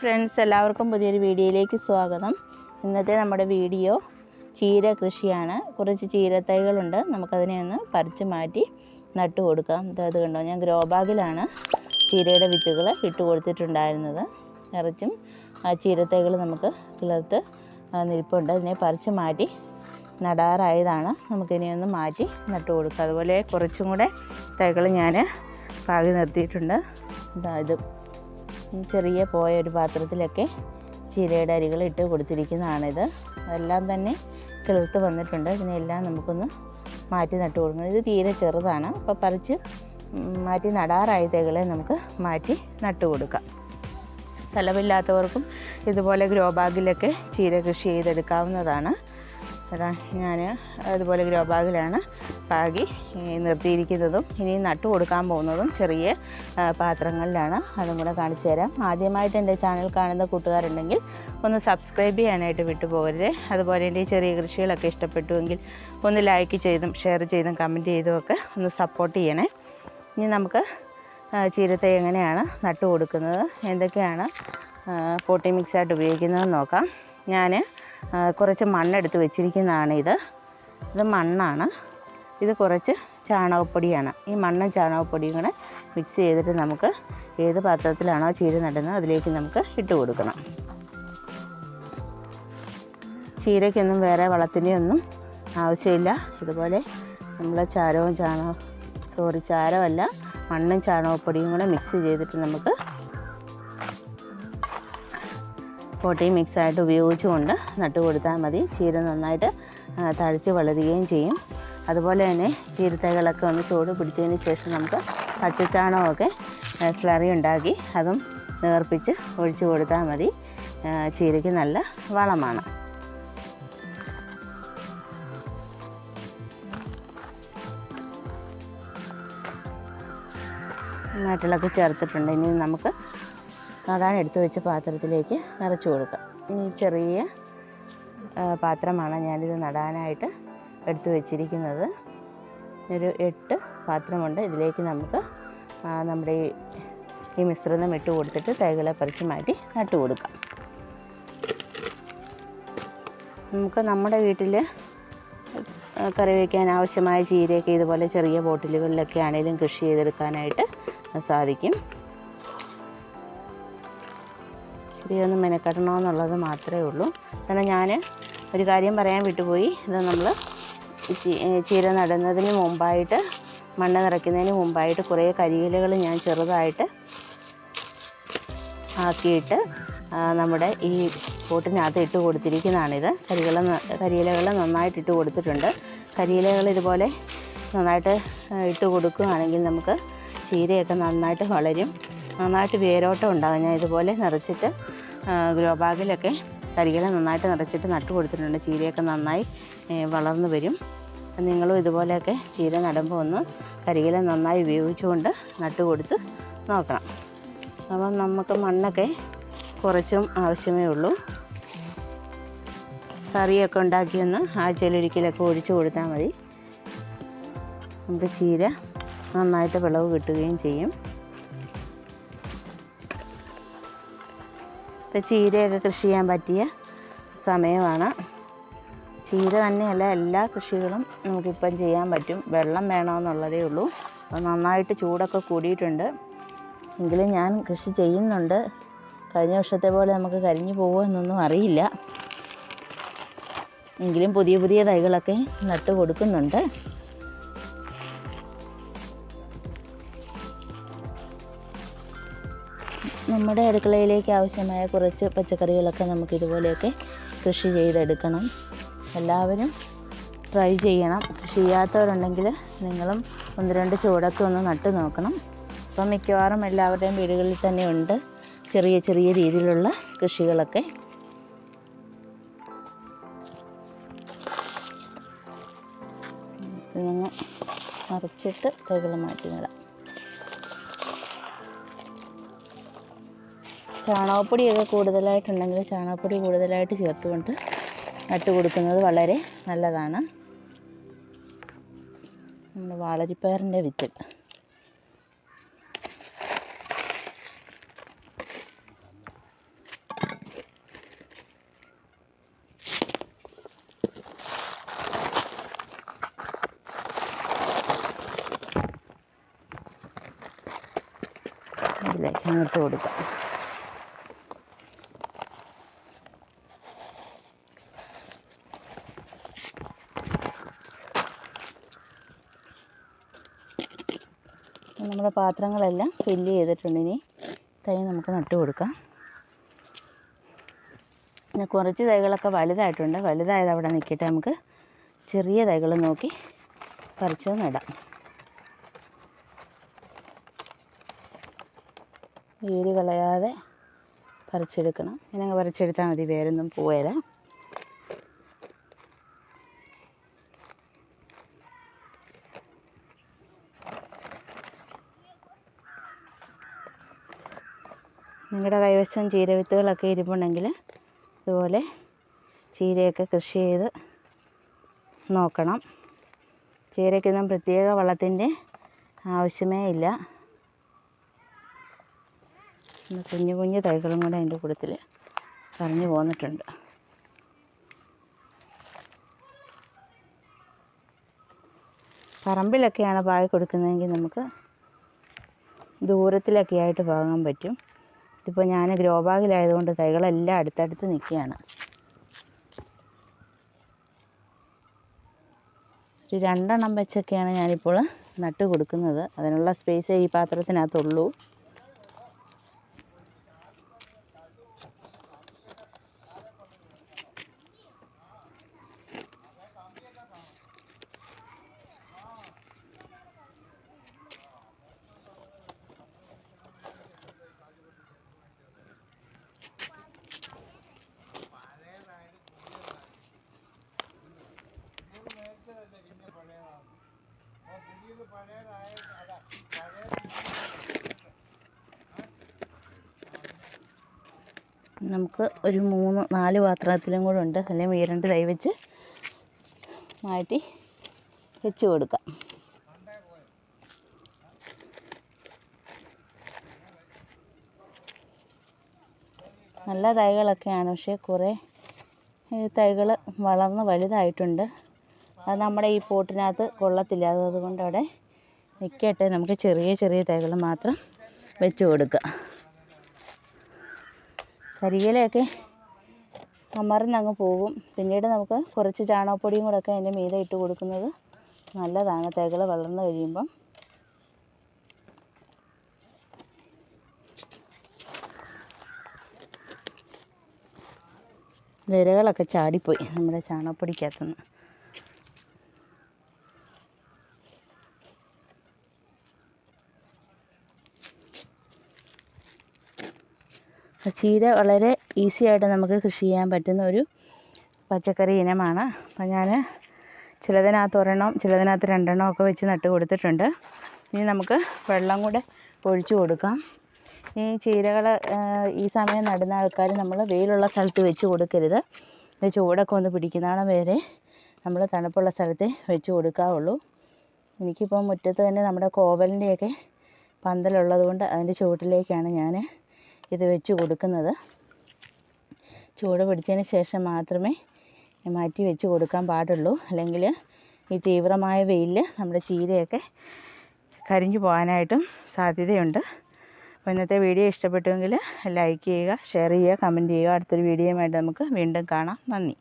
Friends എല്ലാവർക്കും പുതിയൊരു വീഡിയോയിലേക്ക് സ്വാഗതം. ഇന്നത്തെ നമ്മുടെ വീഡിയോ ചീര കൃഷിയാണ്. കുറച്ച് ചീരത്തൈകളുണ്ട്. നമുക്കതിനെ ഒന്ന് പറിച്ച് മാറ്റി നട്ടു കൊടുക്കാം. അത് കണ്ടോ? ഞാൻ ഗ്രോ ബാഗിലാണ് ചീരയുടെ വിത്തുകൾ ഇട്ട് കൊടുത്തിട്ടുണ്ടായിരുന്നത്. നിറച്ചും ആ ചീരത്തൈകൾ നമുക്ക് കിളർത്ത് നിൽപ്പുണ്ട്. അതിനെ പറിച്ച് മാറ്റി നടാറായതാണ്. നമുക്കിനി ഒന്ന് മാറ്റി നട്ടു കൊടുക്കാം. അതുപോലെ കുറച്ചും കൂടെ തൈകൾ ഞാൻ പാകി നിർത്തിയിട്ടുണ്ട്. ഈ ചെറിയ പോയ ഒരു പാത്രത്തിലൊക്കെ ചീരയുടെ അരികൾ ഇട്ട് കൊടുത്തിരിക്കുന്നതാണിത്. അതെല്ലാം തന്നെ കിളിർത്ത് വന്നിട്ടുണ്ട്. ഇതിനെല്ലാം നമുക്കൊന്ന് മാറ്റി നട്ട് കൊടുക്കണം. ഇത് തീരെ ചെറുതാണ്. അപ്പോൾ പറിച്ച് മാറ്റി നടാറായ തൈകളെ നമുക്ക് മാറ്റി നട്ട് കൊടുക്കാം. സ്ഥലമില്ലാത്തവർക്കും ഇതുപോലെ ഗ്രോ ബാഗിലൊക്കെ ചീര കൃഷി ചെയ്തെടുക്കാവുന്നതാണ്. അതാ ഞാൻ അതുപോലെ ഗ്രോ ബാഗിലാണ് പാകി നിർത്തിയിരിക്കുന്നതും ഇനി നട്ടു കൊടുക്കാൻ പോകുന്നതും ചെറിയ പാത്രങ്ങളിലാണ്. അതും കൂടെ കാണിച്ചു തരാം. ആദ്യമായിട്ട് എന്റെ ചാനൽ കാണുന്ന കൂട്ടുകാരുണ്ടെങ്കിൽ ഒന്ന് സബ്സ്ക്രൈബ് ചെയ്യാനായിട്ട് വിട്ടുപോകരുത്. അതുപോലെ എന്റെ ചെറിയ കൃഷികളൊക്കെ ഇഷ്ടപ്പെട്ടുവെങ്കിൽ ഒന്ന് ലൈക്ക് ചെയ്തും ഷെയർ ചെയ്തും കമന്റ് ചെയ്തും ഒക്കെ ഒന്ന് സപ്പോർട്ട് ചെയ്യണേ. ഇനി നമുക്ക് ചീരത്തെ എങ്ങനെയാണ് നട്ടു കൊടുക്കുന്നത് എന്തൊക്കെയാണ് പോട്ടി മിക്സായിട്ട് ഉപയോഗിക്കുന്നതെന്ന് നോക്കാം. ഞാൻ കുറച്ച് മണ്ണെടുത്ത് വെച്ചിരിക്കുന്നതാണ് ഇത്. ഇത് മണ്ണാണ്. ഇത് കുറച്ച് ചാണകപ്പൊടിയാണ്. ഈ മണ്ണും ചാണകപ്പൊടിയും കൂടെ മിക്സ് ചെയ്തിട്ട് നമുക്ക് ഏത് പാത്രത്തിലാണോ ചീര നടുന്നത് അതിലേക്ക് നമുക്ക് ഇട്ട് കൊടുക്കണം. ചീരയ്ക്കൊന്നും വേറെ വളത്തിനെയൊന്നും ആവശ്യമില്ല. ഇതുപോലെ നമ്മൾ ചാരവും ചാണക സോറി ചാരമല്ല മണ്ണും ചാണകപ്പൊടിയും കൂടെ മിക്സ് ചെയ്തിട്ട് നമുക്ക് പോട്ടി മിക്സായിട്ട് ഉപയോഗിച്ചുകൊണ്ട് നട്ട് കൊടുത്താൽ മതി. ചീര നന്നായിട്ട് തഴച്ച് വളരുകയും ചെയ്യും. അതുപോലെ തന്നെ ചീരത്തൈകളൊക്കെ ഒന്ന് ചൂട് പിടിച്ചതിന് ശേഷം നമുക്ക് പച്ചച്ചാണകമൊക്കെ സ്ലറി ഉണ്ടാക്കി അതും നേർപ്പിച്ച് ഒഴിച്ചു കൊടുത്താൽ മതി. ചീരയ്ക്ക് നല്ല വളമാണ്. നാട്ടിലൊക്കെ ചേർത്തിട്ടുണ്ട്. ഇനി നമുക്ക് സാധാരണ എടുത്തു വെച്ച പാത്രത്തിലേക്ക് നിറച്ച് കൊടുക്കുക. ഈ ചെറിയ പാത്രമാണ് ഞാനിത് നടാനായിട്ട് എടുത്തു വെച്ചിരിക്കുന്നത്. ഒരു എട്ട് പാത്രമുണ്ട്. ഇതിലേക്ക് നമുക്ക് നമ്മുടെ ഈ ഈ മിശ്രിതം ഇട്ട് കൊടുത്തിട്ട് തൈകളെ പറിച്ച് മാറ്റി നട്ടു കൊടുക്കാം. നമുക്ക് നമ്മുടെ വീട്ടിൽ കറി വയ്ക്കാൻ ആവശ്യമായ ചീരയൊക്കെ ഇതുപോലെ ചെറിയ ബോട്ടിലുകളിലൊക്കെ ആണെങ്കിലും കൃഷി ചെയ്തെടുക്കാനായിട്ട് സാധിക്കും. ഇത്തിരി ഒന്ന് മെനക്കെടണമെന്നുള്ളത് മാത്രമേ ഉള്ളൂ. കാരണം ഞാൻ ഒരു കാര്യം പറയാൻ വിട്ടുപോയി. ഇത് നമ്മൾ ചീര നടുന്നതിന് മുമ്പായിട്ട് മണ്ണ് നിറയ്ക്കുന്നതിന് മുമ്പായിട്ട് കുറേ കരിയിലകൾ ഞാൻ ചെറുതായിട്ട് ആക്കിയിട്ട് നമ്മുടെ ഈ പോട്ടിനകത്ത് ഇട്ട് കൊടുത്തിരിക്കുന്നതാണിത്. കരികൾ കരിയിലകൾ നന്നായിട്ട് ഇട്ട് കൊടുത്തിട്ടുണ്ട്. കരിയിലകൾ ഇതുപോലെ നന്നായിട്ട് ഇട്ട് കൊടുക്കുകയാണെങ്കിൽ നമുക്ക് ചീരയൊക്കെ നന്നായിട്ട് വളരും. നന്നായിട്ട് വേരോട്ടം ഉണ്ടാകും ഞാൻ ഇതുപോലെ നിറച്ചിട്ട് ഗ്രോ ബാഗിലൊക്കെ കരിയില നന്നായിട്ട് നിറച്ചിട്ട് നട്ടു കൊടുത്തിട്ടുണ്ട്. ചീരയൊക്കെ നന്നായി വളർന്നു വരും. നിങ്ങളും ഇതുപോലെയൊക്കെ ചീര നടുമ്പോൾ ഒന്ന് കരിയില നന്നായി ഉപയോഗിച്ചുകൊണ്ട് നട്ട് കൊടുത്ത് നോക്കണം. അപ്പം നമുക്ക് മണ്ണൊക്കെ കുറച്ചും ആവശ്യമേ ഉള്ളൂ. കറിയൊക്കെ ഉണ്ടാക്കിയൊന്ന് ആഴ്ചയിലൊരിക്കലൊക്കെ ഒഴിച്ചു കൊടുത്താൽ മതി. നമുക്ക് ചീര നന്നായിട്ട് വിളവ് കിട്ടുകയും ചെയ്യും. ചീരയൊക്കെ കൃഷി ചെയ്യാൻ പറ്റിയ സമയമാണ്. ചീര തന്നെയല്ല എല്ലാ കൃഷികളും നമുക്കിപ്പം ചെയ്യാൻ പറ്റും. വെള്ളം വേണമെന്നുള്ളതേ ഉള്ളൂ. അപ്പോൾ നന്നായിട്ട് ചൂടൊക്കെ കൂടിയിട്ടുണ്ട്. എങ്കിലും ഞാൻ കൃഷി ചെയ്യുന്നുണ്ട്. കഴിഞ്ഞ വർഷത്തെ പോലെ നമുക്ക് കരിഞ്ഞു പോകുമോ എന്നൊന്നും അറിയില്ല. എങ്കിലും പുതിയ പുതിയ തൈകളൊക്കെ നട്ട് കൊടുക്കുന്നുണ്ട് നമ്മുടെ അടുക്കളയിലേക്ക് ആവശ്യമായ കുറച്ച് പച്ചക്കറികളൊക്കെ നമുക്ക് ഇതുപോലെയൊക്കെ കൃഷി ചെയ്തെടുക്കണം. എല്ലാവരും ട്രൈ ചെയ്യണം. കൃഷി ചെയ്യാത്തവരുണ്ടെങ്കിൽ നിങ്ങളും ഒന്ന് രണ്ട് ചുവടൊക്കെ ഒന്ന് നട്ട് നോക്കണം. അപ്പം മിക്കവാറും എല്ലാവരുടെയും വീടുകളിൽ തന്നെ ഉണ്ട് ചെറിയ ചെറിയ രീതിയിലുള്ള കൃഷികളൊക്കെ. മറിച്ചിട്ട് തൈകൾ മാറ്റി നടാം. ചാണകപ്പൊടിയൊക്കെ കൂടുതലായിട്ടുണ്ടെങ്കിൽ ചാണകപ്പൊടി കൂടുതലായിട്ട് ചേർത്തുകൊണ്ട് നട്ട് കൊടുക്കുന്നത് വളരെ നല്ലതാണ്. നമ്മുടെ വാളരിപ്പയറിന്റെ വിത്ത് ഇതിലേക്ക് അങ്ങോട്ട് കൊടുക്കാം. നമ്മുടെ പാത്രങ്ങളെല്ലാം ഫില്ല് ചെയ്തിട്ടുണ്ട് ഇനി തൈ നമുക്ക് നട്ടു കൊടുക്കാം. പിന്നെ കുറച്ച് തൈകളൊക്കെ വലുതായിട്ടുണ്ട്. വലുതായത് അവിടെ നിൽക്കട്ടെ നമുക്ക്. ചെറിയ തൈകൾ നോക്കി പറിച്ച് നടാം. വേര് കളയാതെ പറിച്ചെടുക്കണം. ഇങ്ങനെ പറിച്ചെടുത്താൽ മതി വേരൊന്നും പോയാല നിങ്ങളുടെ കൈവശം ചീരവിത്തുകളൊക്കെ ഇരിപ്പുണ്ടെങ്കിൽ ഇതുപോലെ ചീരയൊക്കെ കൃഷി ചെയ്ത് നോക്കണം. ചീരയ്ക്കൊന്നും പ്രത്യേക വളത്തിന്റെ ആവശ്യമേ ഇല്ല. കുഞ്ഞു കുഞ്ഞു തൈകളും കൂടെ അതിന്റെ കൂട്ടത്തിൽ പറഞ്ഞു പോന്നിട്ടുണ്ട്. പറമ്പിലൊക്കെയാണ് പാകി കൊടുക്കുന്നതെങ്കിൽ നമുക്ക് ദൂരത്തിലൊക്കെ ആയിട്ട് പാകാൻ പറ്റും. ഇതിപ്പോൾ ഞാൻ ഗ്രോ ബാഗിലായതുകൊണ്ട് തൈകളെല്ലാം അടുത്തടുത്ത് നിൽക്കുകയാണ്. ഒരു രണ്ടെണ്ണം വെച്ചൊക്കെയാണ് ഞാനിപ്പോൾ നട്ട് കൊടുക്കുന്നത് അതിനുള്ള സ്പേസ് ഈ പാത്രത്തിനകത്തുള്ളൂ. നമുക്ക് ഒരു മൂന്ന് നാല് പാത്രത്തിലും കൂടെ ഉണ്ട്. അല്ലെങ്കിൽ വീരണ്ട് കൈ വെച്ച് മാറ്റി വെച്ച് കൊടുക്കാം. നല്ല തൈകളൊക്കെയാണ്. പക്ഷേ കുറേ തൈകൾ വളർന്ന് വലുതായിട്ടുണ്ട്. അത് നമ്മുടെ ഈ പോട്ടിനകത്ത് കൊള്ളത്തില്ല. അത് അതുകൊണ്ട് അവിടെ നിൽക്കട്ടെ നമുക്ക് ചെറിയ ചെറിയ തൈകൾ മാത്രം വെച്ച് കൊടുക്കുക കരിയിലയൊക്കെ അമർന്നങ്ങ് പോകും. പിന്നീട് നമുക്ക് കുറച്ച് ചാണകപ്പൊടിയും കൂടെ ഒക്കെ അതിന്റെ മീതെ ഇട്ട് കൊടുക്കുന്നത് നല്ലതാണ്. തൈകൾ വളർന്നു കഴിയുമ്പം. വിരകളൊക്കെ ചാടിപ്പോയി നമ്മുടെ ചാണകപ്പൊടിക്കകത്തുനിന്ന്. ചീര വളരെ ഈസി ആയിട്ട് നമുക്ക് കൃഷി ചെയ്യാൻ പറ്റുന്ന ഒരു പച്ചക്കറി ഇനമാണ്. അപ്പം ഞാൻ ചിലതിനകത്ത് ഒരെണ്ണം ചിലതിനകത്ത് രണ്ടെണ്ണം ഒക്കെ വെച്ച് നട്ട് കൊടുത്തിട്ടുണ്ട്. ഇനി നമുക്ക് വെള്ളം കൂടെ ഒഴിച്ചു കൊടുക്കാം. ഈ ചീരകൾ ഈ സമയം നടുന്ന ആൾക്കാർ നമ്മൾ വെയിലുള്ള സ്ഥലത്ത് വെച്ച് കൊടുക്കരുത്. ചൂടൊക്കെ ഒന്ന് പിടിക്കുന്നതാണ് വരെ നമ്മൾ തണുപ്പുള്ള സ്ഥലത്തെ വെച്ച് കൊടുക്കാവുള്ളൂ. എനിക്കിപ്പോൾ മുറ്റത്ത് തന്നെ നമ്മുടെ കോവലിന്റെയൊക്കെ പന്തലുള്ളത് കൊണ്ട് അതിന്റെ ചുവട്ടിലേക്കാണ് ഞാൻ ഇത് വെച്ച് കൊടുക്കുന്നത്. ചൂട് പിടിച്ചതിന് ശേഷം മാത്രമേ മാറ്റി വെച്ച് കൊടുക്കാൻ പാടുള്ളൂ. അല്ലെങ്കിൽ ഈ തീവ്രമായ വെയിലിൽ നമ്മുടെ ചീരയൊക്കെ കരിഞ്ഞു പോകാനായിട്ടും സാധ്യതയുണ്ട്. അപ്പോൾ ഇന്നത്തെ വീഡിയോ ഇഷ്ടപ്പെട്ടുവെങ്കിൽ ലൈക്ക് ചെയ്യുക ഷെയർ ചെയ്യുക കമന്റ് ചെയ്യുക. അടുത്തൊരു വീഡിയോയുമായിട്ട് നമുക്ക് വീണ്ടും കാണാം. നന്ദി.